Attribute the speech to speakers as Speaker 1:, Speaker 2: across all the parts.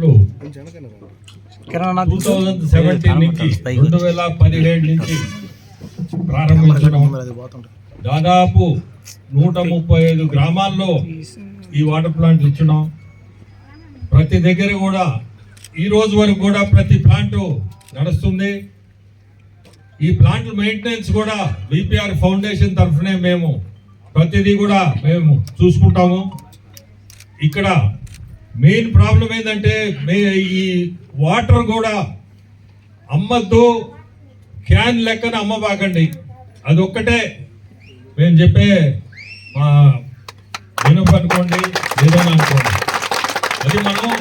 Speaker 1: Two thousand seventeen నుంచి రెండు వేల పదిహేడు నుంచి ప్రారంభించడం దాదాపు నూట ముప్పై ఐదు గ్రామాల్లో ఈ వాటర్ ప్లాంట్ ఇచ్చినాం. ప్రతి దగ్గర కూడా ఈ రోజు వరకు కూడా ప్రతి ప్లాంట్ నడుస్తుంది. ఈ ప్లాంట్ మెయింటెనెన్స్ కూడా బీపీఆర్ ఫౌండేషన్ తరఫునే మేము ప్రతిదీ కూడా మేము చూసుకుంటాము. ఇక్కడ మెయిన్ ప్రాబ్లం ఏంటంటే మే ఈ వాటర్ కూడా అమ్మద్దు క్యాన్ లెక్కన అమ్మబాకండి. అది ఒక్కటే మేము చెప్పే మా వినప అనుకోండి ఏదైనా అనుకోండి. అది మనం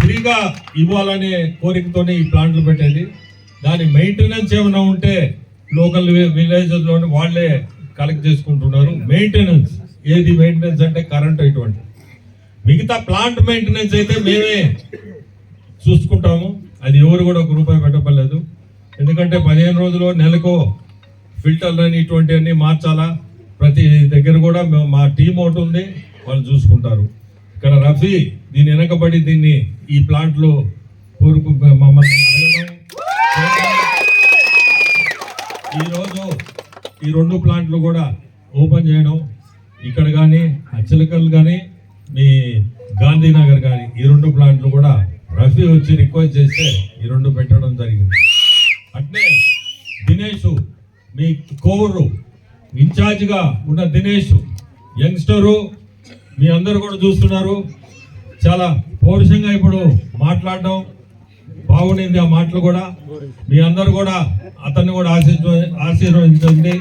Speaker 1: ఫ్రీగా ఇవ్వాలనే కోరికతోనే ఈ ప్లాంట్లు పెట్టేది. దాని మెయింటెనెన్స్ ఏమైనా ఉంటే లోకల్ విలేజెస్లోనే వాళ్ళే కలెక్ట్ చేసుకుంటున్నారు. మెయింటెనెన్స్. ఏది మెయింటెనెన్స్ అంటే కరెంట్ ఇటువంటి మిగతా ప్లాంట్ మెయింటెనెన్స్ అయితే మేమే చూసుకుంటాము. అది ఎవరు కూడా ఒక రూపాయి పెట్టబడలేదు. ఎందుకంటే పదిహేను రోజులు నెలకు ఫిల్టర్లు అని ఇటువంటివన్నీ మార్చాలా? ప్రతి దగ్గర కూడా మేము- మా టీం ఒకటి ఉంది వాళ్ళు చూసుకుంటారు. ఇక్కడ రఫీ దీని వెనకబడి దీన్ని ఈ ప్లాంట్లో కోరుకు మమ్మల్ని అడగడం. ఈరోజు ఈ రెండు ప్లాంట్లు కూడా ఓపెన్ చేయడం. ఇక్కడ కానీ అచ్చలికలు కానీ మీ గాంధీనగర్ కానీ ఈ రెండు ప్లాంట్లు కూడా రఫీ వచ్చి రిక్వెస్ట్ చేస్తే ఈ రెండు పెట్టడం జరిగింది. అట్లే దినేష్ మీ కోవూరు ఇన్ఛార్జ్గా ఉన్న దినేష్ యంగ్స్టరు మీ అందరు కూడా చూస్తున్నారు. చాలా పౌరుషంగా ఇప్పుడు మాట్లాడడం బాగుండింది ఆ మాటలు కూడా. మీ అందరు కూడా అతన్ని కూడా ఆశీర్వ ఆశీర్వదించండి.